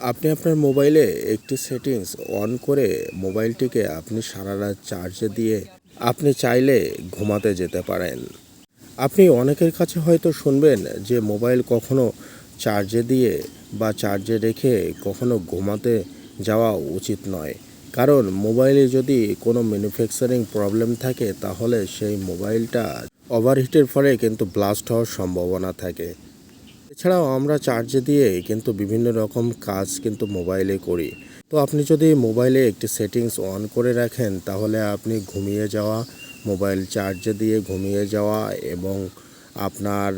আপনি আপনার মোবাইলে একটি সেটিংস অন করে মোবাইলটিকে আপনি সারা রাত চার্জে দিয়ে আপনি চাইলে ঘুমাতে যেতে পারেন। আপনি অনেকের কাছে হয়তো শুনবেন যে মোবাইল কখনো চার্জে দিয়ে বা চার্জে রেখে কখনো ঘুমাতে যাওয়া উচিত নয়। কারণ মোবাইলে যদি কোনো ম্যানুফ্যাকচারিং প্রবলেম থাকে তাহলে সেই মোবাইলটা ওভারহিটের ফলে কিন্তু ব্লাস্ট হওয়ার সম্ভাবনা থাকে। এছাড়াও আমরা চার্জে দিয়ে কিন্তু বিভিন্ন রকম কাজ কিন্তু মোবাইলে করি। তো আপনি যদি মোবাইলে একটি সেটিংস অন করে রাখেন, তাহলে আপনি ঘুমিয়ে যাওয়া মোবাইল চার্জে দিয়ে ঘুমিয়ে যাওয়া এবং আপনার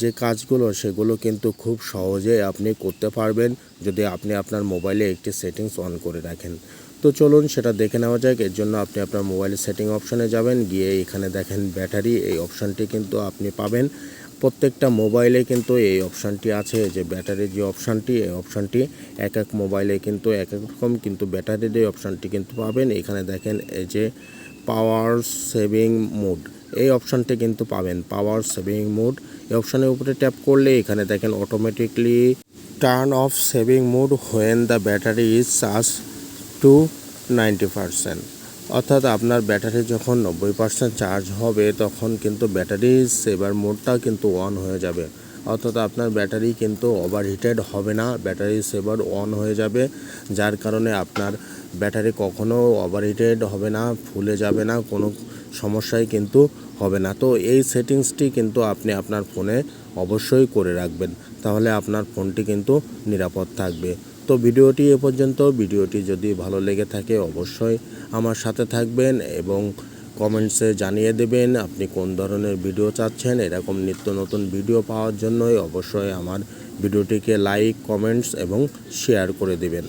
যে কাজগুলো, সেগুলো কিন্তু খুব সহজে আপনি করতে পারবেন যদি আপনি আপনার মোবাইলে একটি সেটিংস অন করে রাখেন। তো চলুন সেটা দেখে নেওয়া যাক। এর জন্য আপনি আপনার মোবাইলের সেটিং অপশনে যাবেন, গিয়ে এখানে দেখেন ব্যাটারি এই অপশানটি কিন্তু আপনি পাবেন। প্রত্যেকটা মোবাইলে কিন্তু এই অপশানটি আছে যে ব্যাটারির যে অপশানটি, এই অপশানটি এক এক মোবাইলে কিন্তু এক এক রকম কিন্তু ব্যাটারির এই অপশানটি কিন্তু পাবেন। এখানে দেখেন এই যে পাওয়ার সেভিং মোড এই অপশানটি কিন্তু পাবেন। পাওয়ার সেভিং মোড এই অপশানের উপরে ট্যাপ করলে এখানে দেখেন automatically turn off saving mode when the battery is charge to ninety percent অর্থাৎ আপনার ব্যাটারি যখন নব্বই পার্সেন্ট চার্জ হবে, তখন কিন্তু ব্যাটারি সেভার মোডটা কিন্তু অন হয়ে যাবে। অর্থাৎ আপনার ব্যাটারি কিন্তু ওভারহিটেড হবে না, ব্যাটারি সেভার অন হয়ে যাবে, যার কারণে আপনার ব্যাটারি কখনো ওভারহিটেড হবে না, ফুলে যাবে না, কোনো সমস্যাই কিন্তু হবে না। তো এই সেটিংসটি কিন্তু আপনি আপনার ফোনে অবশ্যই করে রাখবেন, তাহলে আপনার ফোনটি কিন্তু নিরাপদ থাকবে। তো ভিডিওটি এ পর্যন্ত। ভিডিওটি যদি ভালো লেগে থাকে অবশ্যই আমার সাথে থাকবেন এবং কমেন্টসে জানিয়ে দেবেন আপনি কোন ধরনের ভিডিও চাচ্ছেন, এরকম নিত্য নতুন ভিডিও পাওয়ার জন্যই অবশ্যই আমার ভিডিওটিকে লাইক, কমেন্টস এবং শেয়ার করে দেবেন।